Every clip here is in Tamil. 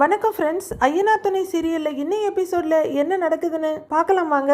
வணக்கம் ஃப்ரெண்ட்ஸ் ஐயனா துணை சீரியலில் இன்னும் எபிசோடில் என்ன நடக்குதுன்னு பார்க்கலாம் வாங்க.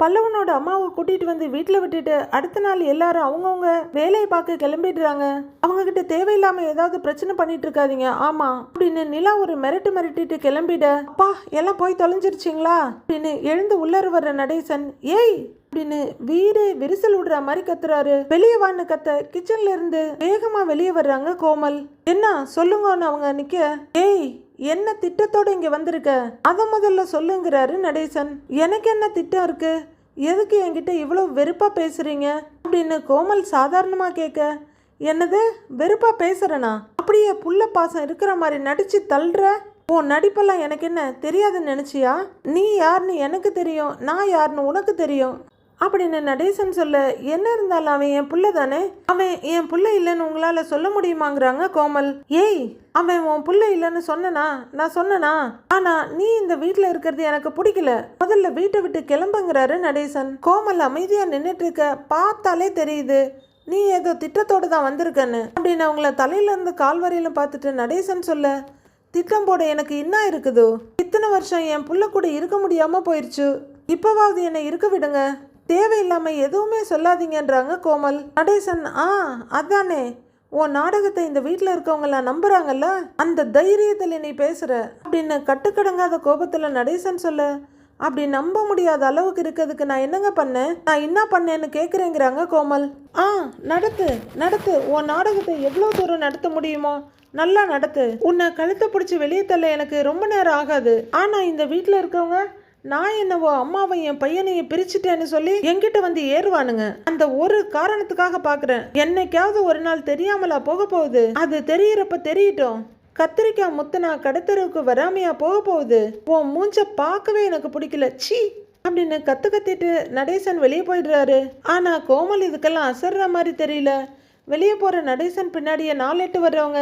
பல்லவனோட அம்மாவை கூட்டிகிட்டு வந்து வீட்டில் விட்டுட்டு அடுத்த நாள் எல்லாரும் அவங்கவுங்க வேலையை பார்க்க கிளம்பிடுறாங்க. அவங்கக்கிட்ட தேவையில்லாமல் ஏதாவது பிரச்சனை பண்ணிட்டு இருக்காதீங்க. ஆமாம் அப்படின்னு நிலா ஒரு மிரட்டு மிரட்டிட்டு கிளம்பிட அப்பா எல்லாம் போய் தொலைஞ்சிருச்சிங்களா? அப்படின்னு எழுந்து உள்ளர வர்ற நடேசன் ஏய் அப்படின்னு வீடு விரிசல் விடுற மாதிரி கத்துறாரு. வெளியே வான்னு கத்த கிச்சன்ல இருந்து வேகமா வெளியே வர்றாங்க கோமல். என்ன சொல்லுங்கன்னு அவங்க நிக்க ஏய் என்ன திட்டத்தோடு இங்கே வந்திருக்க? அதை முதல்ல சொல்லுங்கிறாரு நடேசன். எனக்கு என்ன திட்டம் இருக்கு? எதுக்கு என்கிட்ட இவ்வளோ வெறுப்பா பேசுறீங்க? அப்படின்னு கோமல் சாதாரணமா கேட்க என்னது? வெறுப்பா பேசுறனா? அப்படியே புள்ள பாசம் இருக்கிற மாதிரி நடிச்சு தள்ளுற? உன் நடிப்பெல்லாம் எனக்கு என்ன தெரியாதுன்னு நினைச்சியா? நீ யாருன்னு எனக்கு தெரியும் நான் யாருன்னு உனக்கு தெரியும். அப்படின்னு நடேசன் சொல்ல என்ன இருந்தாலும் அவன் என் புள்ள தானே? அவன் என் புள்ள இல்லைன்னு உங்களால சொல்ல முடியுமாங்கிறாங்க கோமல். ஏய் அவன் உன் புள்ள இல்லைன்னு சொன்னனா? நான் சொன்னனா? ஆனா நீ இந்த வீட்டில் இருக்கிறது எனக்கு பிடிக்கல. முதல்ல வீட்டை விட்டு கிளம்புங்கிறாரு நடேசன். கோமல் அமைதியா நின்றுட்டு இருக்க பார்த்தாலே தெரியுது நீ ஏதோ திட்டத்தோடு தான் வந்திருக்கன்னு. அப்படின்னு அவங்கள தலையில இருந்து கால் வரையிலும் பார்த்துட்டு நடேசன் சொல்ல திட்டம் போட எனக்கு என்ன இருக்குதோ? இத்தனை வருஷம் என் புள்ள கூட இருக்க முடியாம போயிடுச்சு இப்போவாவது என்னை இருக்க விடுங்க. தேவையில்லாம எதுவுமே சொல்லாதீங்கன்றாங்க கோமல். நடேசன் ஆ அதானே. உன் நாடகத்தை இந்த வீட்டில் இருக்கவங்களாம் நம்புறாங்கல்ல? அந்த தைரியத்தில் நீ பேசுற. அப்படின்னு கட்டுக்கடங்காத கோபத்தில் நடேசன் சொல்ல அப்படி நம்ப முடியாத அளவுக்கு இருக்கிறதுக்கு நான் என்னங்க பண்ணேன்? நான் என்ன பண்ணேன்னு கேட்குறேங்கிறாங்க கோமல். ஆ நடத்து நடத்து. உன் நாடகத்தை எவ்வளோ தூரம் நடத்த முடியுமோ நல்லா நடத்து. உன்னை கழுத்தை பிடிச்சி வெளியே தள்ள எனக்கு ரொம்ப நேரம் ஆகாது. ஆனால் இந்த வீட்டில் இருக்கவங்க நான் என்னவோ அம்மாவை என் பையனையும் பிரிச்சுட்டேன்னு சொல்லி என்கிட்ட வந்து ஏறுவானுங்க. அந்த ஒரு காரணத்துக்காக பாக்குறேன். என்னைக்காவது ஒரு நாள் தெரியாமலா போக போகுது. அது தெரியறப்ப தெரியட்டும். கத்திரிக்காய் முத்தனா கடத்தருக்கு வராமையா போக போகுது. உன் மூஞ்ச பார்க்கவே எனக்கு பிடிக்கல. ச்சீ! அப்படின்னு கத்து கத்திட்டு நடேசன் வெளியே போயிடுறாரு. ஆனா கோமல் இதுக்கெல்லாம் அசர்ற மாதிரி தெரியல. வெளியே போற நடேசன் பின்னாடியே நாலெட்டு வர்றவங்க.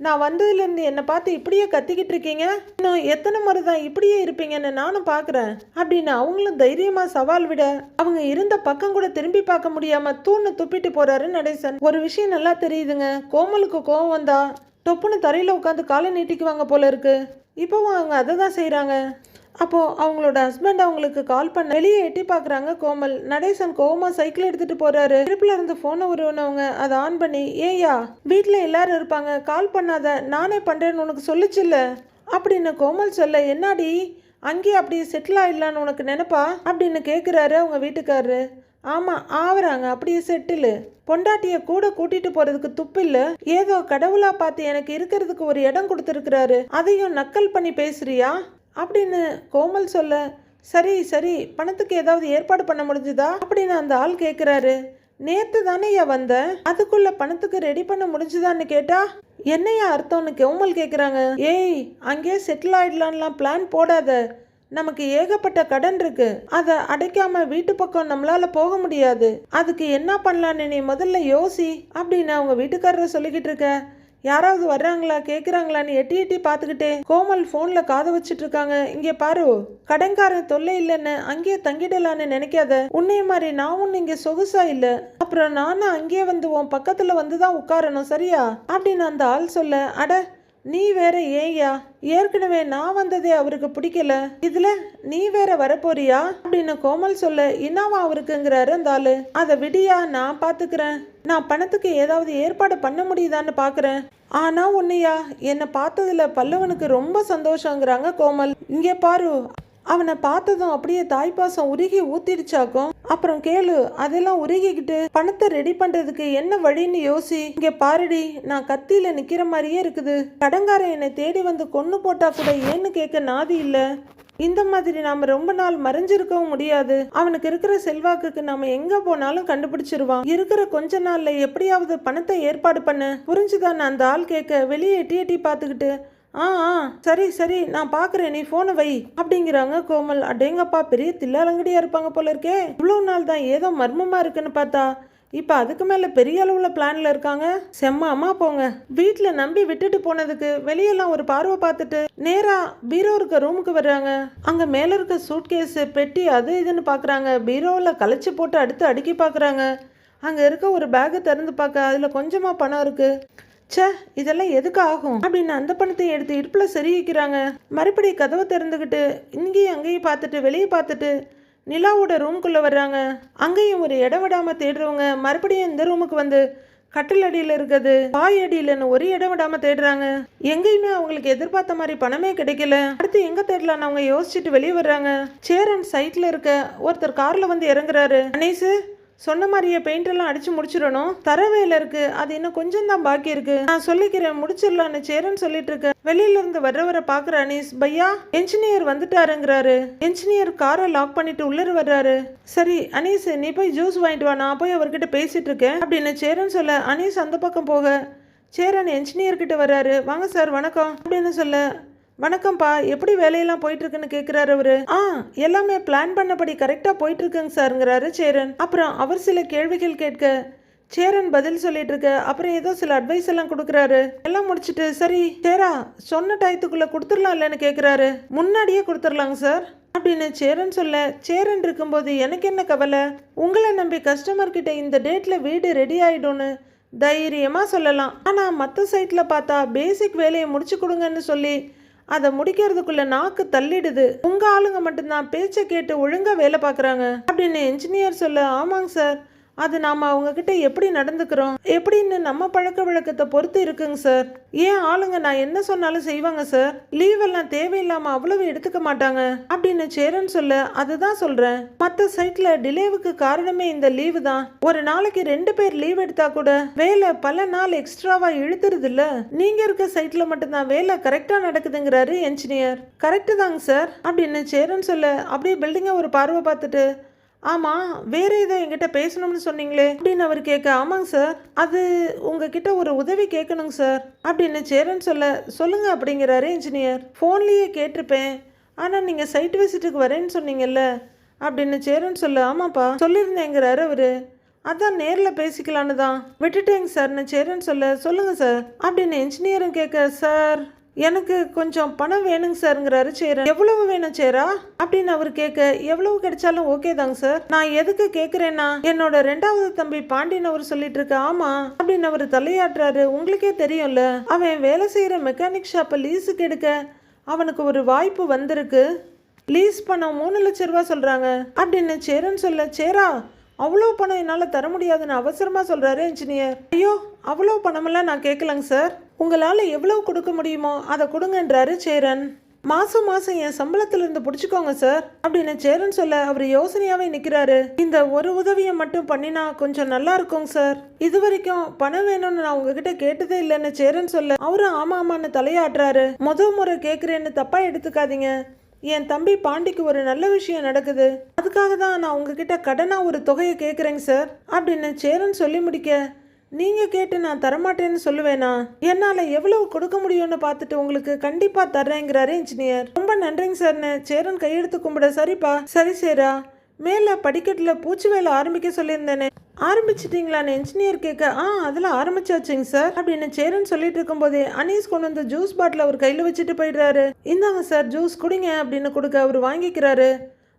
நான் வந்ததுலேருந்து என்னை பார்த்து இப்படியே கத்திக்கிட்டு இருக்கீங்க? இன்னும் எத்தனை முறை தான் இப்படியே இருப்பீங்கன்னு நானும் பார்க்குறேன். அப்படின்னு அவங்களும் தைரியமாக சவால் விட அவங்க இருந்த பக்கம் கூட திரும்பி பார்க்க முடியாமல் தூண்ணு துப்பிட்டு போகிறாரு நடேசன். ஒரு விஷயம் நல்லா தெரியுதுங்க. கோமலுக்கு கோவம் வந்தா டொப்புன்னு தரையில் உட்காந்து காலை நீட்டிக்குவாங்க போல இருக்கு. இப்போவும் அவங்க அதை தான் செய்கிறாங்க அப்போது அவங்களோட ஹஸ்பண்ட் அவங்களுக்கு கால் பண்ண வெளியே எட்டி பார்க்குறாங்க கோமல். நடேசன் கோவமாக சைக்கிள் எடுத்துட்டு போறாரு. திருப்பில இருந்து ஃபோனை உருவனவங்க அதை ஆன் பண்ணி ஏயா வீட்டில் எல்லாரும் இருப்பாங்க. கால் பண்ணாத. நானே பண்ணுறேன்னு உனக்கு சொல்லுச்சுல்ல அப்படின்னு கோமல் சொல்ல என்னாடி? அங்கேயே அப்படியே செட்டில் ஆகிடலான்னு உனக்கு நினைப்பா? அப்படின்னு கேட்குறாரு அவங்க வீட்டுக்காரரு. ஆமாம் ஆவறாங்க. அப்படியே செட்டிலு பொண்டாட்டியை கூட கூட்டிட்டு போறதுக்கு துப்பில்ல ஏதோ கடவுளா பார்த்து எனக்கு இருக்கிறதுக்கு ஒரு இடம் கொடுத்துருக்கிறாரு. அதையும் நக்கல் பண்ணி பேசுறியா? அப்படின்னு கோமல் சொல்ல சரி சரி பணத்துக்கு ஏதாவது ஏற்பாடு பண்ண முடிஞ்சுதா? அப்படின்னு அந்த ஆள் கேட்குறாரு நேற்று தானேயா வந்த? அதுக்குள்ள பணத்துக்கு ரெடி பண்ண முடிஞ்சுதான்னு கேட்டா? என்னையா அர்த்தம்னு கோமல் கேட்குறாங்க ஏய் அங்கேயே செட்டில் ஆயிடலான்லாம் பிளான் போடாத. நமக்கு ஏகப்பட்ட கடன் இருக்கு. அதை அடைக்காம வீட்டு பக்கம் நம்மளால போக முடியாது. அதுக்கு என்ன பண்ணலான்னு நீ முதல்ல யோசி. அப்படின்னு அவங்க வீட்டுக்காரரை சொல்லிக்கிட்டு இருக்க. யாராவது வர்றாங்களா? கேட்குறாங்களான்னு எட்டி எட்டி பார்த்துக்கிட்டே. கோமல் ஃபோனில் காதை வச்சிட்டு இருக்காங்க இங்கே பாரு கடன்காரன் தொல்லை இல்லைன்னு அங்கேயே தங்கிடலான்னு நினைக்காத. உன்னைய மாதிரி நான் ஒன்று இங்கே சொகுசா இல்லை. அப்புறம் நானும் அங்கேயே வந்து உன் வந்து தான் உட்காரணும் சரியா? அப்படின்னு அந்த ஆள் சொல்ல அட நீ வேற ஏயா ஏற்கனவே நான் வந்ததே அவருக்கு பிடிக்கல. இதுல நீ வேற வரப்போறியா? அப்படின்னு கோமல் சொல்ல என்னவா அவருக்குங்கிறாரு அந்த ஆளு. அதை விடியா நான் பாத்துக்கிறேன். நான் பணத்துக்கு ஏதாவது ஏற்பாடு பண்ண முடியுதான்னு பாக்குறேன். ஆனா உன்னையா என்னை பார்த்ததுல பல்லவனுக்கு ரொம்ப சந்தோஷங்கிறாங்க கோமல். இங்கே பாரு அவனை பார்த்ததும் அப்படியே தாய்ப்பாசம் உருகி ஊத்திடுச்சாக்கும். அப்புறம் கேளு அதெல்லாம் உருகிக்கிட்டு பணத்தை ரெடி பண்றதுக்கு என்ன வழின்னு யோசி. இங்க பாருடி நான் கத்தியில நிக்கிற மாதிரியே இருக்குது. கடங்காரன் என்னை தேடி வந்து கொன்னு போட்டா கூட ஏன்னு கேட்க நாதி இல்ல. இந்த மாதிரி நாம ரொம்ப நாள் மறைஞ்சிருக்கவும் முடியாது. அவனுக்கு இருக்கிற செல்வாக்குக்கு நாம எங்க போனாலும் கண்டுபிடிச்சிருவான். இருக்கிற கொஞ்ச நாள்ல எப்படியாவது பணத்தை ஏற்பாடு பண்ண. புரிஞ்சுதான் அந்த ஆள் கேட்க வெளியே எட்டி எட்டி பார்த்துக்கிட்டு. ஆ ஆ சரி சரி நான் பார்க்குறேன் நீ ஃபோனை வை அப்படிங்கிறாங்க கோமல். அடேங்கப்பா பெரிய தில்லாலங்கடியாக இருப்பாங்க போல இருக்கே. இவ்வளோ நாள் தான் ஏதோ மர்மமாக இருக்குன்னு பார்த்தா. இப்போ அதுக்கு மேலே பெரிய அளவில் பிளானில் இருக்காங்க. செம்ம அம்மா போங்க. வீட்டில் நம்பி விட்டுட்டு போனதுக்கு வெளியெல்லாம் ஒரு பார்வை பார்த்துட்டு நேராக பீரோ இருக்க ரூமுக்கு வர்றாங்க. அங்கே மேலே இருக்க சூட்கேஸு பெட்டி அது இதுன்னு பார்க்குறாங்க பீரோவில் கழிச்சு போட்டு அடுத்து அடுக்கி பார்க்குறாங்க அங்கே இருக்க ஒரு பேக்கை திறந்து பார்க்க அதில் கொஞ்சமாக பணம் இருக்குது ச்சே இதெல்லாம் எதுக்கு ஆகும்? அப்படின்னு அந்த பணத்தை எடுத்து இடுப்பில் சரி வைக்கிறாங்க மறுபடி கதவை திறந்துக்கிட்டு இங்கேயும் அங்கேயும் பார்த்துட்டு வெளியே பார்த்துட்டு நிலாவோட ரூம்குள்ளே வர்றாங்க. அங்கேயும் ஒரு இடம் விடாமல் தேடுறவங்க மறுபடியும் இந்த ரூமுக்கு வந்து கட்டில் அடியில் இருக்குது பாய் அடியிலன்னு ஒரு இடம் விடாமல் தேடுறாங்க. எங்கேயுமே அவங்களுக்கு எதிர்பார்த்த மாதிரி பணமே கிடைக்கல. அடுத்து எங்கே தேடலான்னு அவங்க யோசிச்சுட்டு வெளியே வர்றாங்க. சேரன் சைட்டில் இருக்க ஒருத்தர் காரில் வந்து இறங்குறாரு. அனீஸு சொன்ன மாதிரியே பெயிண்ட் எல்லாம் அடிச்சு முடிச்சிடணும். தர வேலை இருக்கு. அது இன்னும் கொஞ்சம் தான் பாக்கி இருக்கு. நான் சொல்லிக்கிறேன் முடிச்சிடலான்னு சேரன் சொல்லிட்டு இருக்க. வெளியில இருந்து வர்றவரை பாக்குற அனீஸ் பையா என்ஜினியர் வந்துட்டாருங்கிறாரு. என்ஜினியர் காரை லாக் பண்ணிட்டு உள்ளர வர்றாரு. சரி அனீஸ் நீ போய் ஜூஸ் வாங்கிட்டு வா. நான் போய் அவர்கிட்ட பேசிட்டு இருக்கேன். அப்படின்னு சேரன் சொல்ல அனீஸ் அந்த பக்கம் போக. சேரன் என்ஜினியர் கிட்ட வர்றாரு. வாங்க சார் வணக்கம். அப்படின்னு சொல்ல வணக்கம்ப்பா எப்படி வேலையெல்லாம் போயிட்டு இருக்குன்னு கேட்குறாரு அவரு? ஆ எல்லாமே பிளான் பண்ணபடி கரெக்டாக போயிட்டு இருக்குங்க சாருங்கிறாரு சேரன். அப்புறம் அவர் சில கேள்விகள் கேட்க சேரன் பதில் சொல்லிட்டு இருக்க அப்புறம் ஏதோ சில அட்வைஸ் எல்லாம் கொடுக்குறாரு. எல்லாம் முடிச்சிட்டு சரி சேரா சொன்ன டயத்துக்குள்ள கொடுத்துடலாம் இல்லைன்னு கேட்குறாரு முன்னாடியே கொடுத்துடலாங்க சார். அப்படின்னு சேரன் சொல்ல சேரன் இருக்கும்போது எனக்கு என்ன கவலை? உங்களை நம்பி கஸ்டமர் கிட்ட இந்த டேட்ல வீடு ரெடி ஆயிடும்னு தைரியமா சொல்லலாம். ஆனா மற்ற சைட்ல பார்த்தா பேசிக் வேலையை முடிச்சு கொடுங்கன்னு சொல்லி அதை முடிக்கிறதுக்குள்ள நாக்கு தள்ளிடுது. உங்க ஆளுங்க மட்டும்தான் பேச்சை கேட்டு ஒழுங்கா வேலை பார்க்குறாங்க. அப்படின்னு என்ஜினியர் சொல்ல ஆமாங்க சார் அது நாம் அவங்கக்கிட்ட எப்படி நடந்துக்கிறோம்? எப்படின்னு நம்ம பழக்க வழக்கத்தை பொறுத்து இருக்குங்க சார் ஏன் ஆளுங்க நான் என்ன சொன்னாலும் செய்வாங்க சார் லீவ் எல்லாம் அவ்வளவு எடுத்துக்க மாட்டாங்க. அப்படின்னு சேரன் சொல்ல அதுதான் சொல்கிறேன் மற்ற சைட்டில் டிலேவுக்கு காரணமே இந்த லீவு தான். ஒரு நாளைக்கு ரெண்டு பேர் லீவ் எடுத்தா கூட வேலை பல நாள் எக்ஸ்ட்ராவாக இழுத்துறது இல்லை நீங்கள் இருக்க சைட்டில் மட்டும்தான் வேலை கரெக்டாக நடக்குதுங்கிறாரு என்ஜினியர் கரெக்டு தாங்க சார் அப்படின்னு சேரன் சொல்ல அப்படியே பில்டிங்கை ஒரு பார்வை பார்த்துட்டு ஆமாம் வேறு ஏதோ என்கிட்ட பேசணும்னு சொன்னீங்களே அப்படின்னு அவர் கேட்க ஆமாங்க சார் அது உங்ககிட்ட ஒரு உதவி கேட்கணுங்க சார் அப்படின்னு சேரன் சொல்ல சொல்லுங்க அப்படிங்கிறாரு இன்ஜினியர் ஃபோன்லேயே கேட்டிருப்பேன். ஆனால் நீங்கள் சைட் விசிட்டுக்கு வரேன்னு சொன்னீங்கல்ல அப்படின்னு சேரன் சொல்ல ஆமாப்பா சொல்லியிருந்தேங்கிறாரு அவர். அதான் நேரில் பேசிக்கலான்னு தான். விட்டுட்டேங்க சார்னு சேரன் சொல்ல சொல்லுங்கள் சார் அப்படின்னு இன்ஜினியரும் கேட்க சார் எனக்கு கொஞ்சம் பணம் வேணுங்க சார்ங்கிறாரு சேரன். எவ்வளவு வேணும் சேரா? அப்படின்னு அவர் கேட்க எவ்வளவு கிடைச்சாலும் ஓகே தாங்க சார். நான் எதுக்கு கேட்குறேன்னா என்னோட ரெண்டாவது தம்பி பாண்டியன் அவர் சொல்லிட்டு இருக்க ஆமா அப்படின்னு அவர் தலையாட்டுறாரு. உங்களுக்கே தெரியும்ல அவன் வேலை செய்யற மெக்கானிக் ஷாப்பை லீஸுக்கு எடுக்க அவனுக்கு ஒரு வாய்ப்பு வந்திருக்கு. லீஸ் பணம் மூணு லட்ச ரூபா சொல்றாங்க அப்படின்னு சேரன் சொல்ல சேரா அவ்வளோ பணம் என்னால் தர முடியாதுன்னு அவசரமாக சொல்கிறாரு இன்ஜினியர் ஐயோ அவ்வளோ பணமெல்லாம் நான் கேட்கலங்க சார். உங்களால் எவ்வளவு கொடுக்க முடியுமோ அதை கொடுங்கன்றாரு சேரன். மாசம் மாசம் என் சம்பளத்திலிருந்து பிடிச்சிக்கோங்க சார் அப்படின்னு சேரன் சொல்ல அவர் யோசனையாவே நிக்கிறாரு. இந்த ஒரு உதவியை மட்டும் பண்ணினா கொஞ்சம் நல்லா இருக்கும் சார் இது வரைக்கும் பணம் வேணும்னு நான் உங்ககிட்ட கேட்டதே இல்லைன்னு சேரன் சொல்ல அவரும் ஆமா ஆமான்னு தலையாடுறாரு முத முறை கேட்குறேன்னு தப்பா எடுத்துக்காதீங்க. என் தம்பி பாண்டிக்கு ஒரு நல்ல விஷயம் நடக்குது. அதுக்காக தான் நான் உங்ககிட்ட கடனா ஒரு தொகையை கேட்குறேங்க சார் அப்படின்னு சேரன் சொல்லி முடிக்க நீங்கள் கேட்டு நான் தரமாட்டேன்னு சொல்லுவேனா? என்னால் எவ்வளவு கொடுக்க முடியும்னு பார்த்துட்டு உங்களுக்கு கண்டிப்பாக தர்றேங்கிறாரு இன்ஜினியர் ரொம்ப நன்றிங்க சார்னு சேரன் கையெடுத்து கும்பிட சரிப்பா சரி சேரா. மேலே படிக்கட்டில் பூச்சி வேலை ஆரம்பிக்க சொல்லியிருந்தேனே. ஆரம்பிச்சிட்டிங்களான்னு இன்ஜினியர் கேட்க ஆ அதெல்லாம் ஆரம்பிச்சாச்சுங்க சார் அப்படின்னு சேரன் சொல்லிட்டு இருக்கும்போதே அனீஸ் கொண்டு வந்து ஜூஸ் பாட்டில் அவர் கையில் வச்சுட்டு போயிடுறாரு. இந்தாங்க சார் ஜூஸ் குடிங்க அப்படின்னு கொடுக்க அவர் வாங்கிக்கிறாரு.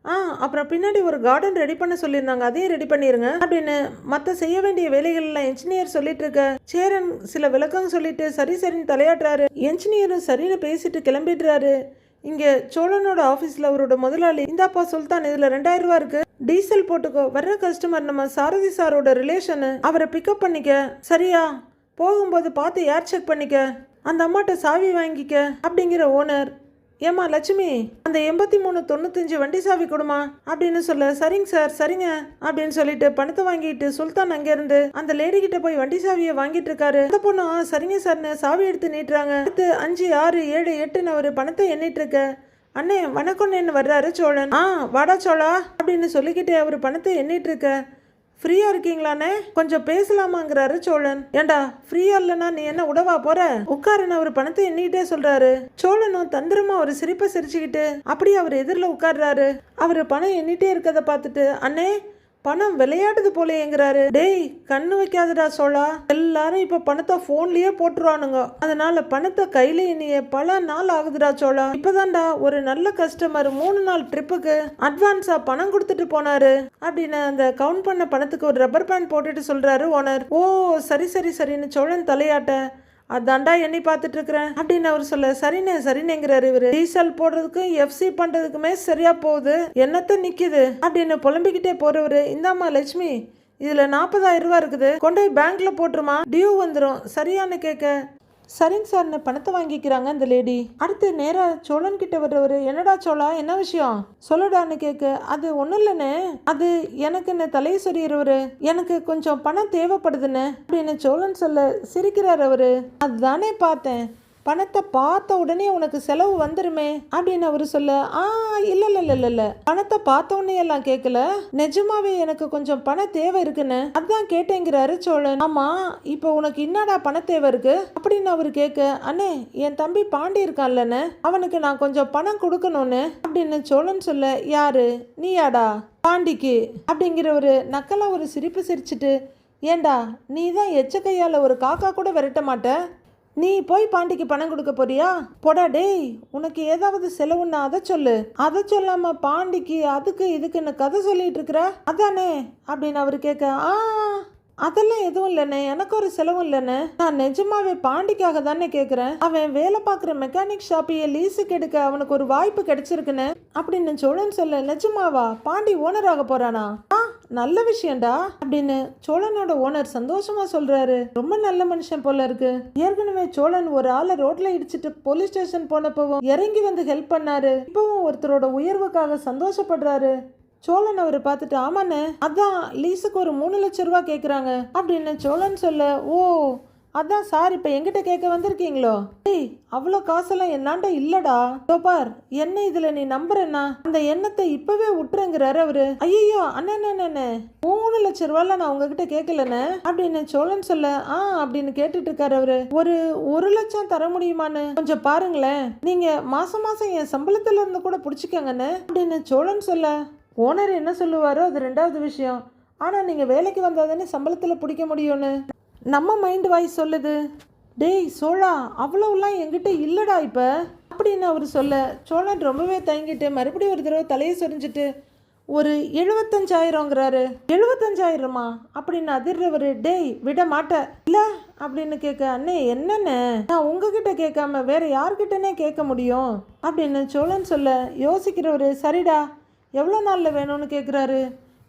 ஆ அப்புறம் பின்னாடி ஒரு கார்டன் ரெடி பண்ண சொல்லியிருந்தாங்க. அதையும் ரெடி பண்ணிடுங்க அப்படின்னு மற்ற செய்ய வேண்டிய வேலைகள்லாம் என்ஜினியர் சொல்லிட்டு இருக்க. சேரன் சில விளக்கம் சொல்லிட்டு சரி சரின்னு தலையாட்டுறாரு. என்ஜினியரும் சரின்னு பேசிட்டு கிளம்பிடுறாரு. இங்கே சோழனோட ஆஃபீஸில் அவரோட முதலாளி இந்தாப்பா சுல்தான் இதில் ரெண்டாயிரம் ரூபா இருக்கு. டீசல் போட்டுக்கோ. வர்ற கஸ்டமர் நம்ம சாரதி சாரோட ரிலேஷனு அவரை பிக்கப் பண்ணிக்க. சரியா? போகும்போது பார்த்து ஏர் செக் பண்ணிக்க. அந்த அம்மாட்ட சாவி வாங்கிக்க. அப்படிங்கிற ஓனர் ஏம்மா லட்சுமி அந்த எண்பத்தி மூணு தொண்ணூத்தஞ்சு வண்டி சாவி கொடுமா? அப்படின்னு சொல்ல சரிங்க சார் சரிங்க அப்படின்னு சொல்லிட்டு பணத்தை வாங்கிட்டு சுல்தான் அங்கேருந்து அந்த லேடி கிட்ட போய் வண்டி சாவியை வாங்கிட்டு இருக்காரு. அந்த பொண்ணு சரிங்க சார்னு சாவி எடுத்து நீட்டுறாங்க. அடுத்து அஞ்சு ஆறு ஏழு எட்டுன்னு அவர் பணத்தை எண்ணிட்டு இருக்க அண்ணே வணக்கம்னு வர்றாரு சோழன். ஆ வாடா சோழா அப்படின்னு சொல்லிக்கிட்டே அவர் பணத்தை எண்ணிட்டு இருக்க ஃப்ரீயா இருக்கீங்களானே கொஞ்சம் பேசலாமாங்கிறாரு சோழன். ஏண்டா ஃப்ரீயா இல்லைன்னா நீ என்ன உடவா போற? உட்காருன்னு அவர் பணத்தை எண்ணிக்கிட்டே சொல்றாரு. சோழனும் தந்திரமா ஒரு சிரிப்பை சிரிச்சுக்கிட்டு அப்படியே அவர் எதிரில் உட்கார்றாரு. அவர் பணம் எண்ணிட்டே இருக்கதை பார்த்துட்டு அண்ணே பணம் விளையாடுது போலேங்கிறாரு டேய் கண்ணு வைக்காதடா சோழா. எல்லாரும் இப்ப பணத்தை போன்லயே போட்டுருவானுங்க. அதனால பணத்தை கையில எண்ணிய பல நாள் ஆகுதுடா சோழா. இப்பதான்டா ஒரு நல்ல கஸ்டமர் மூணு நாள் ட்ரிப்புக்கு அட்வான்ஸா பணம் கொடுத்துட்டு போனாரு. அப்படின்னு அந்த கவுண்ட் பண்ண பணத்துக்கு ஒரு ரப்பர் பேண்ட் போட்டுட்டு சொல்றாரு ஓனர் ஓ சரி சரி சரின்னு சோழன் தலையாட்ட. அதாண்டா எண்ணி பார்த்துட்டு இருக்கிறேன் அப்படின்னு அவர் சொல்ல சரிண்ணே சரிண்ணேங்கிறாரு இவரு. டீசல் போடுறதுக்கும் எஃப்சி பண்றதுக்குமே சரியா போகுது. என்னத்த நிக்குது? அப்படின்னு புலம்பிக்கிட்டே போறவரு இந்தாம்மா லட்சுமி இதுல நாற்பதாயிரம் ரூபா இருக்குது. கொண்டு போய் பேங்க்ல போட்டுருமா. டியூ வந்துடும் சரியான்னு கேட்க சரிங்க சார்னு பணத்தை வாங்கிக்கிறாங்க அந்த லேடி. அடுத்து நேராக சோழன் கிட்ட வர்றவர் என்னடா சோழா என்ன விஷயம்? சொல்லுடான்னு கேட்க அது ஒன்றும் இல்லைண்ணே அது எனக்குன்னு தலையை சொறிகிறவரு எனக்கு கொஞ்சம் பணம் தேவைப்படுதுன்னு. அப்படின்னு சோழன் சொல்ல சிரிக்கிறார் அவரு. அதுதானே பார்த்தேன். பணத்தை பார்த்த உடனே உனக்கு செலவு வந்துருமே அப்படின்னு அவரு சொல்ல ஆ இல்ல இல்ல இல்ல இல்ல பணத்தை பார்த்த உடனே எல்லாம் கேட்கல நிஜமாவே எனக்கு கொஞ்சம் பண தேவை இருக்குன்னு. அதான் கேட்டேங்கிறாரு சோழன். ஆமா இப்போ உனக்கு என்னடா பண தேவை இருக்கு? அப்படின்னு அவரு கேட்க அண்ணே என் தம்பி பாண்டி இருக்கான்லன்னு அவனுக்கு நான் கொஞ்சம் பணம் கொடுக்கணும்னு. அப்படின்னு சோழன் சொல்ல யாரு? நீயாடா? பாண்டிக்கு. அப்படிங்கிற ஒரு நக்கலா ஒரு சிரிப்பு சிரிச்சிட்டு ஏண்டா நீ தான் எச்ச கையால் ஒரு காக்கா கூட விரட்ட மாட்ட? நீ போய் பாண்டிக்கு பணம் கொடுக்க போறியா? போடா டேய் உனக்கு ஏதாவது செலவுன்னா அதை சொல்லு. அதை சொல்லாம பாண்டிக்கு அதுக்கு இதுக்குன்னு கதை சொல்லிட்டு இருக்கிற? அதானே? அப்படின்னு அவர் கேட்க ஆ அதெல்லாம் எதுவும் இல்லைண்ணே. எனக்கு ஒரு செலவும் இல்லைண்ணே. நான் நிஜமாவே பாண்டிக்காக தானே கேட்குறேன். அவன் வேலை பார்க்குற மெக்கானிக் ஷாப்பையே லீஸுக்கு எடுக்க அவனுக்கு ஒரு வாய்ப்பு கிடைச்சிருக்குன்னு அப்படின்னு சோழன் சொல்ல நிஜமாவா? பாண்டி ஓனர் ஆக போறானா? ஆ நல்ல விஷயம்டா அப்படின்னு சோழனோட ஓனர் சந்தோஷமா சொல்றாரு. ரொம்ப நல்ல மனுஷன் போல இருக்கு. ஏற்கனவே சோழன் ஒரு ஆளை ரோட்ல இடிச்சிட்டு போலீஸ் ஸ்டேஷன் போனப்பவும் இறங்கி வந்து ஹெல்ப் பண்ணாரு. இப்பவும் ஒருத்தரோட உயர்வுக்காக சந்தோஷப்படுறாரு. சோழன் அவர் பார்த்துட்டு ஆமாண்ணே அதான் லீஸுக்கு ஒரு மூணு லட்ச ரூபா கேட்குறாங்க அப்படின்னு சோழன் சொல்ல ஓ அதான் சார் இப்போ எங்கிட்ட கேட்க வந்திருக்கீங்களோ? ஏய் அவ்வளோ காசெல்லாம் என்னாண்ட இல்லடா. தோபார் என்ன இதில் நீ நம்புறேன்னா? அந்த எண்ணத்தை இப்போவே விட்டுருங்கிறாரு அவரு. ஐயோ அண்ணன் மூணு லட்ச ரூபாய்ல நான் உங்ககிட்ட கேட்கலண்ணே அப்படின்னு சோழன் சொல்ல ஆ அப்படின்னு கேட்டுட்டு இருக்காரு அவரு. ஒரு ஒரு லட்சம் தர முடியுமான்னு? கொஞ்சம் பாருங்களேன். நீங்க மாசம் மாசம் என் சம்பளத்துல இருந்து கூட பிடிச்சிக்கங்கண்ணே அப்படின்னு சோழன் சொல்ல. ஓனர் என்ன சொல்லுவாரோ அது ரெண்டாவது விஷயம். ஆனால் நீங்கள் வேலைக்கு வந்தால் தானே சம்பளத்தில் பிடிக்க முடியும்னு? நம்ம மைண்ட் வாய்ஸ் சொல்லுது. டேய் சோழா அவ்வளோலாம் என்கிட்ட இல்லைடா இப்போ. அப்படின்னு அவர் சொல்ல சோழன் ரொம்பவே தயங்கிட்டு மறுபடியும் ஒரு தடவை தலையை சொரிஞ்சிட்டு ஒரு எழுபத்தஞ்சாயிரங்கிறாரு எழுபத்தஞ்சாயிரமா அப்படின்னு அதிர்றவர் டேய் விட மாட்டேன் இல்ல அப்படின்னு கேட்க அண்ணே என்னண்ணே நான் உங்ககிட்ட கேட்காம வேற யார்கிட்டனே கேட்க முடியும். அப்படின்னு சோழன் சொல்ல யோசிக்கிறவர் சரிடா எவ்வளோ நாளில் வேணும்னு கேட்குறாரு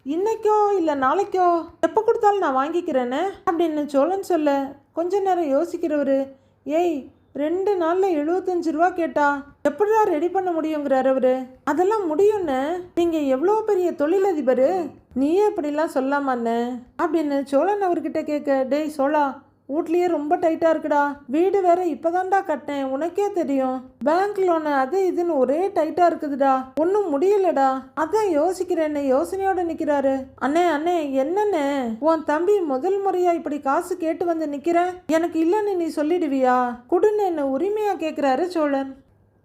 இன்னைக்கோ இல்லை நாளைக்கோ? எப்போ கொடுத்தாலும் நான் வாங்கிக்கிறேன்னு அப்படின்னு சோழன் சொல்ல கொஞ்ச நேரம் யோசிக்கிறவர் ஏய் ரெண்டு நாளில் எழுபத்தஞ்சு ரூபா கேட்டா எப்படிடா ரெடி பண்ண முடியுங்கிறார் அவரு? அதெல்லாம் முடியும்னு? நீங்கள் எவ்வளோ பெரிய தொழிலதிபர்? நீயே அப்படிலாம் சொல்லாமான்னு அப்படின்னு சோழன் அவர்கிட்ட கேட்க டேய் சோழா வீட்லயே ரொம்ப டைட்டாக இருக்குடா. வீடு வேற இப்போதான்டா கட்டினேன். உனக்கே தெரியும். பேங்க் லோனு அது இதுன்னு ஒரே டைட்டாக இருக்குதுடா. ஒன்றும் முடியலடா. அதான் யோசிக்கிறேன்னு யோசனையோட நிற்கிறாரு அண்ணே அண்ணே என்னண்ணே? உன் தம்பி முதல் முறையா இப்படி காசு கேட்டு வந்து நிற்கிறேன் எனக்கு இல்லைன்னு நீ சொல்லிடுவியா? குடுன்னு உரிமையாக கேட்குறாரு சோழன்.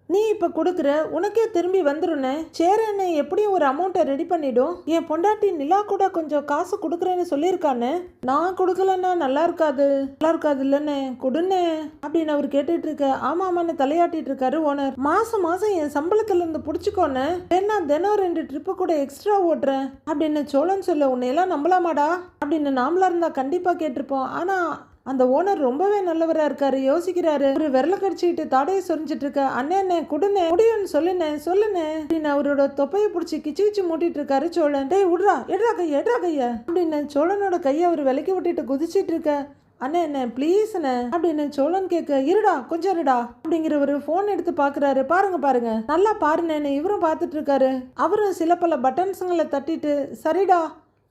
நீ இப்போ கொடுக்குற உனக்கே திரும்பி வந்துருன்னு சேரன்னு எப்படியும் ஒரு அமௌண்ட்டை ரெடி பண்ணிடும் என் பொண்டாட்டி நிலா கூட கொஞ்சம் காசு கொடுக்குறேன்னு சொல்லியிருக்கானே. நான் கொடுக்கலன்னா நல்லா இருக்காது. நல்லா இருக்காது இல்லைன்னு கொடுன்னு அப்படின்னு அவர் கேட்டுட்டு இருக்க ஆமா ஆமான்னு தலையாட்டிட்டு இருக்காரு ஓனர். மாசம் மாசம் என் சம்பளத்துல இருந்து புடிச்சுக்கோன்னு வேணா தினம் ரெண்டு ட்ரிப்பு கூட எக்ஸ்ட்ரா ஓட்டுறேன். அப்படின்னு சோழன் சொல்ல உன்னையெல்லாம் நம்பலாமாடா? அப்படின்னு நாமளா இருந்தா கண்டிப்பா கேட்டிருப்போம். ஆனா அந்த ஓனர் ரொம்பவே நல்லவரா இருக்காரு யோசிக்கிறாரு. ஒரு விரல கடிச்சுக்கிட்டு தாடையை சொரிஞ்சிட்டு இருக்க அண்ணே குடுனே முடியும்னு சொல்லுனே சொல்லுனே அப்படின்னு அவரோட தொப்பையை பிடிச்சி கிச்சு கிச்சு மூட்டிட்டு இருக்காரு சோழன். டேய் விடுறா எடுறா கையா எடுறா கையா. அப்படின்னு சோழனோட கையை அவர் விலக்கி விட்டுட்டு குதிச்சிட்டு இருக்க அண்ணே என்ன ப்ளீஸ் அண்ணே அப்படின்னு சோழன் கேட்க இருடா கொஞ்சம் இருடா. அப்படிங்கிற ஒரு ஃபோன் எடுத்து பார்க்குறாரு பாருங்க பாருங்க நல்லா பாருனேன்னு இவரும் பார்த்துட்டு இருக்காரு. அவரும் சில பல பட்டன்ஸுங்களை தட்டிட்டு சரிடா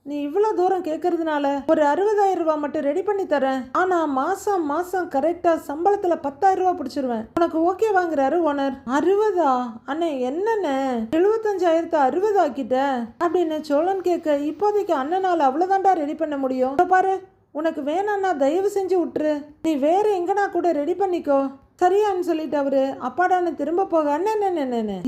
நீ இவ்வளோ தூரம் கேட்கறதுனால ஒரு அறுபதாயிரம் ரூபாய் மட்டும் ரெடி பண்ணி தரேன். ஆனால் மாசம் மாசம் கரெக்டாக சம்பளத்தில் பத்தாயிரம் ரூபாய் பிடிச்சிருவேன். உனக்கு ஓகே வாங்குறாரு ஓனர். அறுபதா? அண்ணே என்னண்ணே? எழுபத்தஞ்சாயிரத்தை அறுபது ஆக்கிட்டேன் அப்படின்னு சோழன் கேட்க இப்போதைக்கு அண்ணனால் அவ்வளோதான்டா ரெடி பண்ண முடியும். பாரு உனக்கு வேணான்னா தயவு செஞ்சு விட்டுரு. நீ வேற எங்கனா கூட ரெடி பண்ணிக்கோ. சரியான்னு சொல்லிட்டு அவரு அப்பாடான்னு திரும்ப போக அண்ணன்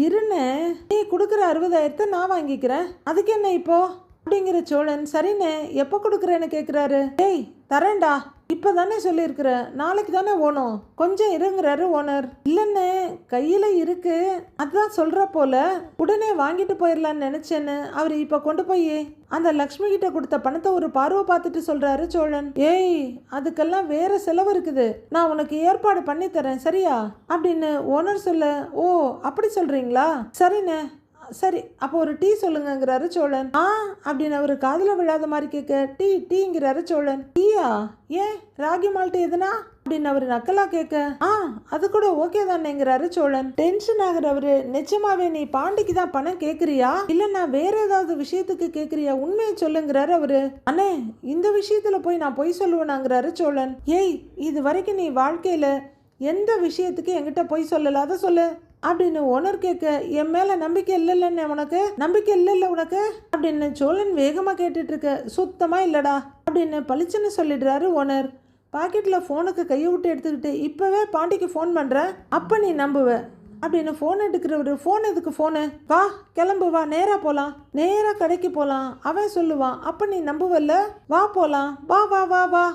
இருன்னு நீ கொடுக்குற அறுபதாயிரத்தை நான் வாங்கிக்கிறேன். அதுக்கு என்ன இப்போ? அப்படிங்கிற சோழன் சரிண்ணே எப்போ கொடுக்குறேன்னு கேட்குறாரு டேய் தரேன்டா. இப்போ தானே சொல்லியிருக்கிற. நாளைக்கு தானே ஓணும். கொஞ்சம் இருங்கிறாரு ஓனர். இல்லைன்னு கையில் இருக்கு. அதான் சொல்கிற போல. உடனே வாங்கிட்டு போயிடலான்னு நினச்சேன்னு அவர் இப்போ கொண்டு போய் அந்த லக்ஷ்மி கிட்ட கொடுத்த பணத்தை ஒரு பார்வை பார்த்துட்டு சொல்கிறாரு சோழன். ஏய் அதுக்கெல்லாம் வேற செலவு இருக்குது. நான் உனக்கு ஏற்பாடு பண்ணி தரேன் சரியா? அப்படின்னு ஓனர் சொல்ல ஓ அப்படி சொல்கிறீங்களா சரிண்ணே. சரி அப்போ ஒரு டீ சொல்லுங்கிறாரு சோழன். ஆ அப்படின்னு அவர் காதில் விழாத மாதிரி கேட்க டீ டீங்கிறாரு சோழன். டீயா? ஏன்? ராகி மால்ட் எதுனா? அப்படின்னு அவர் நக்கலா கேட்க ஆ அது கூட ஓகே தானேங்கிறாரு சோழன். டென்ஷன் ஆகுறவரு நிச்சயமாவே நீ பாண்டிக்கு தான் பணம் கேட்குறியா? இல்ல நான் வேற ஏதாவது விஷயத்துக்கு கேட்குறியா? உண்மையை சொல்லுங்கிறாரு அவரு. அண்ணே இந்த விஷயத்துல போய் நான் பொய் சொல்லுவேனாங்கிறாரு சோழன். ஏய் இது வரைக்கும் நீ வாழ்க்கையில எந்த விஷயத்துக்கு என்கிட்ட பொய் சொல்லல? அதை சொல்லு. அப்படின்னு ஓனர் கேட்க என் மேல நம்பிக்கை இல்லைல்லன்னு உனக்கு? நம்பிக்கை இல்லைல்ல உனக்கு? அப்படின்னு சோழன் வேகமா கேட்டுட்டு இருக்க சுத்தமா இல்லடா அப்படின்னு பளிச்சுன்னு சொல்லிடுறாரு ஓனர். பாக்கெட்ல ஃபோனுக்கு கையை விட்டு எடுத்துக்கிட்டு இப்பவே பாண்டிக்கு ஃபோன் பண்ணுறேன் அப்ப நீ நம்புவ அப்படின்னு ஃபோன் எடுக்கிறவரு ஃபோன் எதுக்கு ஃபோனு? வா கிளம்பு வா நேராக போகலாம் நேராக கடைக்கு போகலாம் அவன் சொல்லுவான் அப்போ நீ நம்புவல்ல? வா போகலாம் வா வா வா வா.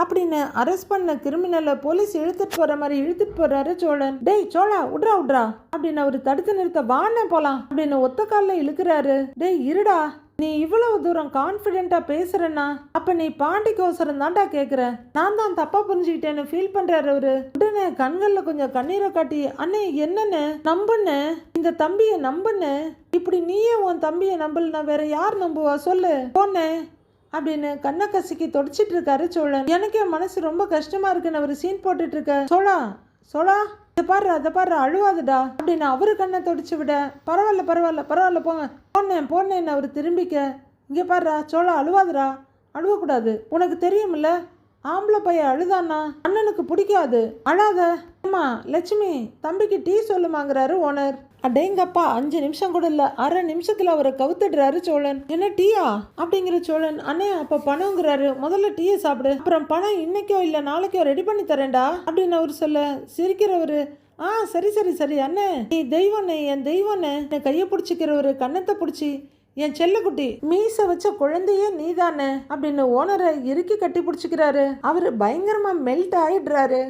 அப்படின்னு அரெஸ்ட் பண்ண கிரிமினலை போலீஸ் இழுத்துட்டு போற மாதிரி இழுத்துட்டு போறாரு சோழன். டேய் சோழா விட்றா விட்றா அப்படின்னு அவர் தடுத்து நிறுத்த வானே போலாம் அப்படின்னு ஒத்த காலில் இழுக்கிறாரு. டேய் இருடா நீ இவ்வளவு தூரம் கான்ஃபிடென்ட்டா பேசுறேன்னா அப்ப நீ பாண்டிக்கோசரம் தான்டா கேக்குற. நான் தான் தப்பா புரிஞ்சுக்கிட்டேன்னு ஃபீல் பண்றாரு அவரு. உடனே கண்கள்ல கொஞ்சம் கண்ணீரை காட்டி அண்ணே என்னன்னு நம்புன்னு இந்த தம்பியை நம்புன்னு இப்படி நீயே உன் தம்பியை நம்பலன்னா வேற யார் நம்புவா? சொல்லு. போனே அப்படின்னு கண்ணை கசக்கி தொடச்சிட்டு இருக்காரு சோழன். எனக்கு என் மனசு ரொம்ப கஷ்டமா இருக்குன்னு அவர் சீன் போட்டுட்டு இருக்க சோழா சோழா இதை பாரு அதை பாரு அழுவாதுடா அப்படின்னு அவரு கண்ணை தொடச்சு விட பரவாயில்ல பரவாயில்ல பரவாயில்ல போங்க போனேன் போனேன்னு அவர் திரும்பிக்க இங்கே பாருடா சோழா அழுவாதுடா அழுவக்கூடாது. உனக்கு தெரியுமில்ல ஆம்பளை பையன் அழுதானா அண்ணனுக்கு பிடிக்காது. அழாத. அம்மா லட்சுமி தம்பிக்கு டீ சொல்லுமாங்கிறாரு ஓனர். அடேங்கப்பா அஞ்சு நிமிஷம் கூட இல்ல அரை நிமிஷத்துல அவரை கவுத்துடுறாரு சோழன். என்ன டீயா? அப்படிங்கிற சோழன் அண்ணே அப்ப பணங்கிறாரு முதல்ல டீயை சாப்பிடு. அப்புறம் பணம் இன்னைக்கோ இல்ல நாளைக்கோ ரெடி பண்ணி தரேன்டா அப்படின்னு அவர் சொல்ல சிரிக்கிறவரு ஆ சரி சரி சரி அண்ணே. நீ தெய்வண்ணே என் தெய்வண்ணே என் கையை பிடிச்சிக்கிறவரு கண்ணத்தை பிடிச்சி என் செல்லக்குட்டி மீச வச்ச குழந்தையே நீதானே? அப்படின்னு ஓனரை இறுக்கி கட்டி பிடிச்சிக்கிறாரு. அவரு பயங்கரமா மெல்ட் ஆயிடுறாரு.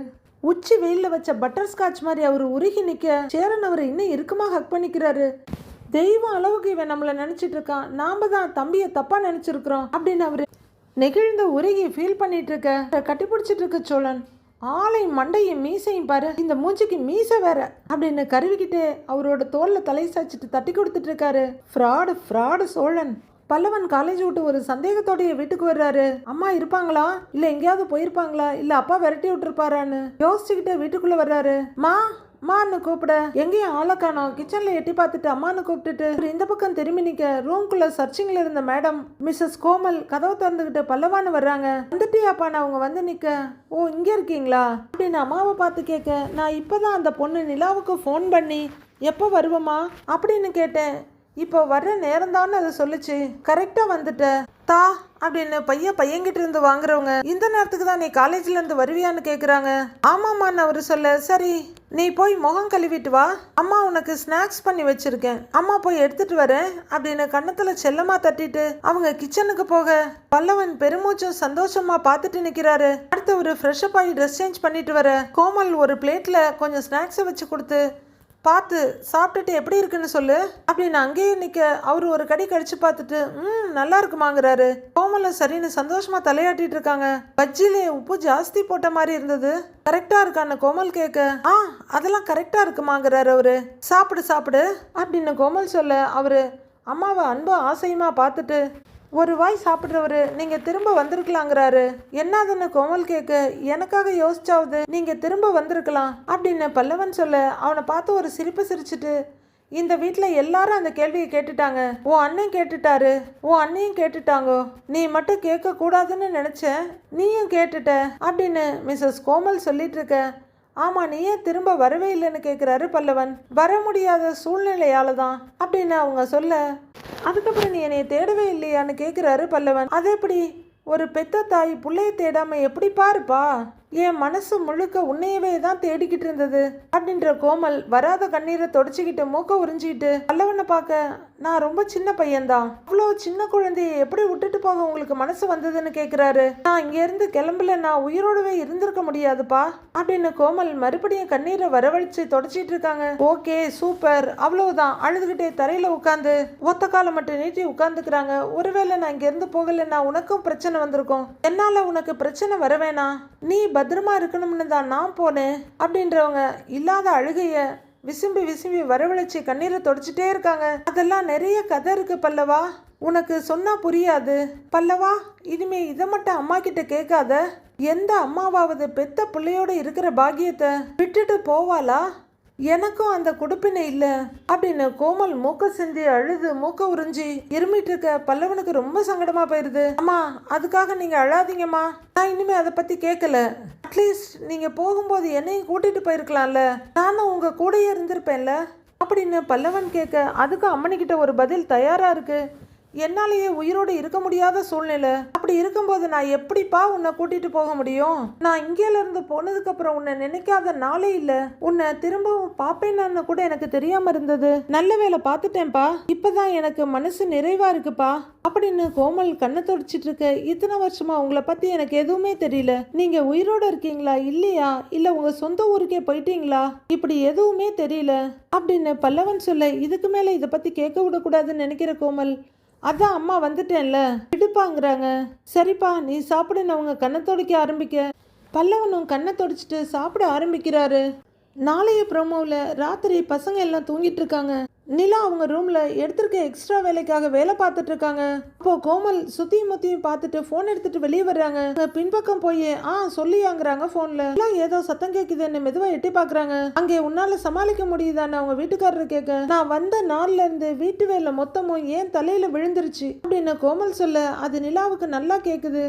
உச்சி வெயில்ல வச்ச பட்டர் ஸ்காட்ச் மாதிரி அவர் உருகி நிற்க சேரன் அவரை இன்னும் இறுக்கமாக ஹக் பண்ணிக்கிறாரு. தெய்வம் அளவுக்கு இவன் நம்மளை நினச்சிட்டு இருக்கான். நாம தான் தம்பியை தப்பாக நினச்சிருக்கிறோம் அப்படின்னு அவரு நெகிழ்ந்த உருகி ஃபீல் பண்ணிட்டு இருக்க கட்டி பிடிச்சிட்டு இருக்க சோழன் ஆளை மண்டையும் மீசையும் பாரு இந்த மூஞ்சிக்கு மீசை வேற அப்படின்னு கருவிக்கிட்டு அவரோட தோல்ல தலை சாய்ச்சிட்டு தட்டி கொடுத்துட்டு இருக்காரு. Fraud fraud Cholan. Pallavan college விட்டு ஒரு சந்தேகத்தோடைய வீட்டுக்கு வர்றாரு. அம்மா இருப்பாங்களா? இல்ல எங்கேயாவது போயிருப்பாங்களா? இல்ல அப்பா விரட்டி விட்டுருப்பாரான்னு யோசிச்சுக்கிட்டு வீட்டுக்குள்ள வர்றாரு. மா அம்மான்னு கூப்பிட. எங்கேயும் ஆளை காணோம். கிச்சன்ல எட்டி பார்த்துட்டு அம்மான்னு கூப்பிட்டுட்டு இந்த பக்கம் திரும்பி நிக்க ரூம்குள்ள சர்ச்சிங்ல இருந்த மேடம் மிஸ்ஸஸ் கோமல் கதவை திறந்துகிட்டு பல்லவான்னு வர்றாங்க. வந்துட்டியாப்பா நான் அவங்க வந்து நிக்க. ஓ இங்க இருக்கீங்களா? அப்படின்னு அம்மாவை பார்த்து கேட்க நான் இப்பதான் அந்த பொண்ணு நிலாவுக்கு ஃபோன் பண்ணி எப்போ வருவமா அப்படின்னு கேட்டேன். இப்போ வர்ற நேரம் அதை சொல்லுச்சு. கரெக்டாக வந்துட்ட. தா அப்படின்னு பையன் பையன்கிட்ட இருந்து வாங்குறவங்க இந்த நேரத்துக்கு தான் நீ காலேஜ்ல இருந்து வருவியான்னு கேக்குறாங்க. ஆமாமான்னு அவரு சொல்ல சரி நீ போய் முகம் கழுவிட்டு வா. அம்மா உனக்கு ஸ்நாக்ஸ் பண்ணி வச்சிருக்கேன். அம்மா போய் எடுத்துட்டு வரேன் அப்படின்னு கன்னத்தில் செல்லமா தட்டிட்டு அவங்க கிச்சனுக்கு போக பல்லவன் பெருமூச்சும் சந்தோஷமா பார்த்துட்டு நிக்கிறாரு. அடுத்து ஒரு ஃப்ரெஷ் அப் ஆகி ட்ரெஸ் சேஞ்ச் பண்ணிட்டு வர கோமல் ஒரு பிளேட்ல கொஞ்சம் ஸ்நாக்ஸை வச்சு கொடுத்து பார்த்து சாப்பிட்டுட்டு எப்படி இருக்குன்னு சொல்லு. அப்படின்னு அங்கேயே நிற்க அவர் ஒரு கடி கடிச்சு பார்த்துட்டு ம் நல்லா இருக்குமாங்கிறாரு. கோமலம் சரின்னு சந்தோஷமா தலையாட்டிட்டு இருக்காங்க. பஜ்ஜிலே உப்பு ஜாஸ்தி போட்ட மாதிரி இருந்தது. கரெக்டா இருக்கான கோமல் கேட்க ஆ அதெல்லாம் கரெக்டா இருக்குமாங்கிறாரு அவரு. சாப்பிடு சாப்பிடு அப்படின்னு கோமல் சொல்ல அவரு அம்மாவை அன்பு ஆசையுமா பார்த்துட்டு ஒரு வாய் சாப்பிட்றவரு நீங்க திரும்ப வந்திருக்கலாங்கிறாரு. என்னதுன்னு கோமல் கேட்க எனக்காக யோசிச்சாவது நீங்க திரும்ப வந்திருக்கலாம் அப்படின்னு பல்லவன் சொல்ல அவனை பார்த்து ஒரு சிரிப்பு சிரிச்சிட்டு இந்த வீட்டில் எல்லாரும் அந்த கேள்வியை கேட்டுட்டாங்க. உன் அண்ணன் கேட்டுட்டாரு. உன் அண்ணையும் கேட்டுட்டாங்கோ. நீ மட்டும் கேட்க கூடாதுன்னு நினைச்சேன் நீயும் கேட்டுட்ட அப்படின்னு மிஸ்ஸஸ் கோமல் சொல்லிட்டு இருக்க ஆமாம் நீ ஏன் திரும்ப வரவே இல்லைன்னு கேட்குறாரு பல்லவன். வர முடியாத சூழ்நிலையால தான் அப்படின்னு அவங்க சொல்ல அதுக்கப்புறம் நீ என்னை தேடவே இல்லையான்னு கேட்குறாரு பல்லவன். அது எப்படி? ஒரு பெத்த தாய் பிள்ளைய தேடாமல் எப்படி பாருப்பா? என் மனசு முழுக்க உன்னையவே தான் தேடிக்கிட்டு இருந்தது. அப்படின்ற கோமல் வராத கண்ணீரை தொடச்சிக்கிட்டு மூக்க உறிஞ்சிக்கிட்டு பல்லவனை பார்க்க நான் ரொம்ப சின்ன பையன்தான். அவ்வளோ சின்ன குழந்தைய எப்படி விட்டுட்டு போக உங்களுக்கு மனசு வந்ததுன்னு கேட்குறாரு நான் இங்க இருந்து கிளம்பல நான் உயிரோடவே இருந்திருக்க முடியாதுப்பா அப்படின்னு கோமல் மறுபடியும் கண்ணீரை வரவழைச்சு தொடச்சிட்டு இருக்காங்க. Okay super. அவ்வளவுதான். அழுதுகிட்டே தரையில உட்காந்து ஒத்த காலம் மட்டும் நீட்டி உட்காந்துக்கிறாங்க. ஒருவேளை நான் இங்க இருந்து போகலைன்னா உனக்கும் பிரச்சனை வந்திருக்கும். என்னால உனக்கு பிரச்சனை வர வேணாம். நீ பத்திரமா இருக்கணும்னு தான் நான் போனேன் அப்படின்றவங்க இல்லாத அழுகைய விசும்பி விசும்பி வரவழைச்சு கண்ணீரை தொடச்சிட்டே இருக்காங்க. அதெல்லாம் நிறைய கதை இருக்கு பல்லவா. உனக்கு சொன்னா புரியாது. பல்லவா இனிமே இதை மட்டும் அம்மா கிட்ட கேட்காத. எந்த அம்மாவாவது பெத்த பிள்ளையோட இருக்கிற பாக்கியத்தை விட்டுட்டு போவாளா? எனக்கும் அந்த கொடுப்பினை இல்லை அப்படின்னு கோமல் மூக்க சிந்தி அழுது மூக்க உறிஞ்சி இருமிட்டு இருக்க பல்லவனுக்கு ரொம்ப சங்கடமா போயிருது. அம்மா அதுக்காக நீங்க அழாதீங்கம்மா. நான் இனிமே அதை பத்தி கேட்கல அட்லீஸ்ட் நீங்க போகும்போது என்னையும் கூட்டிட்டு போயிருக்கலாம்ல. நானும் உங்க கூடயே இருந்திருப்பேன்ல. அப்படின்னு பல்லவன் கேட்க அதுக்கு அம்மனிக்கிட்ட ஒரு பதில் தயாரா இருக்கு. என்னாலேயே உயிரோடு இருக்க முடியாத சூழ்நிலை. அப்படி இருக்கும்போது நான் எப்படிப்பா உன்னை கூட்டிட்டு போக முடியும்? நான் இங்கேலேருந்து போனதுக்கப்புறம் போனதுக்கு அப்புறம் உன்னை நினைக்காத நாளே இல்லை. உன்னை திரும்பவும் பார்ப்பேன்னு கூட எனக்கு தெரியாம இருந்தது. நல்ல வேலை பார்த்துட்டேன்ப்பா. இப்போதான் எனக்கு மனசு நிறைவா இருக்குப்பா. அப்படின்னு கோமல் கண்ணை தொடச்சிட்டு இருக்க இத்தனை வருஷமா உங்களை பத்தி எனக்கு எதுவுமே தெரியல. நீங்க உயிரோட இருக்கீங்களா இல்லையா? இல்ல உங்க சொந்த ஊருக்கே போயிட்டீங்களா? இப்படி எதுவுமே தெரியல. அப்படின்னு பல்லவன் சொல்ல இதுக்கு மேல இதை பத்தி கேட்க விடக்கூடாதுன்னு நினைக்கிற கோமல் அதான் அம்மா வந்துட்டேன்ல. விடுப்பாங்கிறாங்க சரிப்பா நீ சாப்பிடுன்னு அவங்க கண்ணை துடைக்க ஆரம்பிக்க. பல்லவனும் கண்ணை துடைச்சிட்டு சாப்பிட ஆரம்பிக்கிறாரு. நாளைய ப்ரோமோவில் ராத்திரி பசங்க எல்லாம் தூங்கிட்டு இருக்காங்க. நிலா அவங்க ரூமில் எடுத்திருக்க எக்ஸ்ட்ரா வேலைக்காக வேலை பார்த்துட்டு இருக்காங்க அப்போ கோமல் சுத்தியும் முத்தியும் பார்த்துட்டு ஃபோன் எடுத்துட்டு வெளியே வர்றாங்க. பின்பக்கம் போய் ஆ சொல்லியாங்கிறாங்க ஃபோனில் எல்லாம் ஏதோ சத்தம் கேட்குதுன்னு மெதுவாக எட்டி பார்க்குறாங்க. அங்கே உன்னால சமாளிக்க முடியுதான்னு அவங்க வீட்டுக்காரர் கேட்க நான் வந்த நாள்ல இருந்து வீட்டு வேலை மொத்தமும் ஏன் தலையில விழுந்துருச்சு? அப்படின்னு கோமல் சொல்ல அது நிலாவுக்கு நல்லா கேட்குது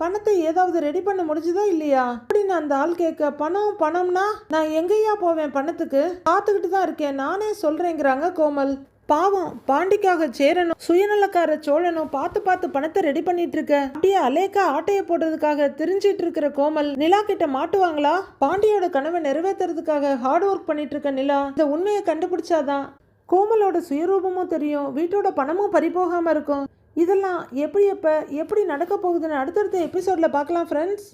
பணத்தை ஏதாவது ரெடி பண்ண முடிஞ்சுதா இல்லையா? அப்படின்னு அந்த ஆள் கேட்க பணம் பணம்னா? நான் எங்கேயா போவேன் பணத்துக்கு? பார்த்துக்கிட்டு தான் இருக்கேன் நானே சொல்றேங்கிறாங்க கோமல். பாவம் பாண்டிக்காக சேரனும் சுயநலக்கார சோழனும் பார்த்து பார்த்து பணத்தை ரெடி பண்ணிட்டு இருக்க அப்படியே அலேக்கா ஆட்டையை போடுறதுக்காக தெரிஞ்சிட்டு இருக்கிற கோமல் நிலா கிட்ட மாட்டுவாங்களா? பாண்டியோட கனவை நிறைவேற்றுறதுக்காக ஹார்ட் ஒர்க் பண்ணிட்டு இருக்க நிலா. இந்த உண்மையை கண்டுபிடிச்சாதான் கோமலோட சுயரூபமும் தெரியும் வீட்டோட பணமும் பறிபோகாம இருக்கும். இதெல்லாம் எப்படி எப்போ எப்படி நடக்க போகுதுன்னு அடுத்தடுத்த எபிசோடில் பார்க்கலாம் ஃப்ரெண்ட்ஸ்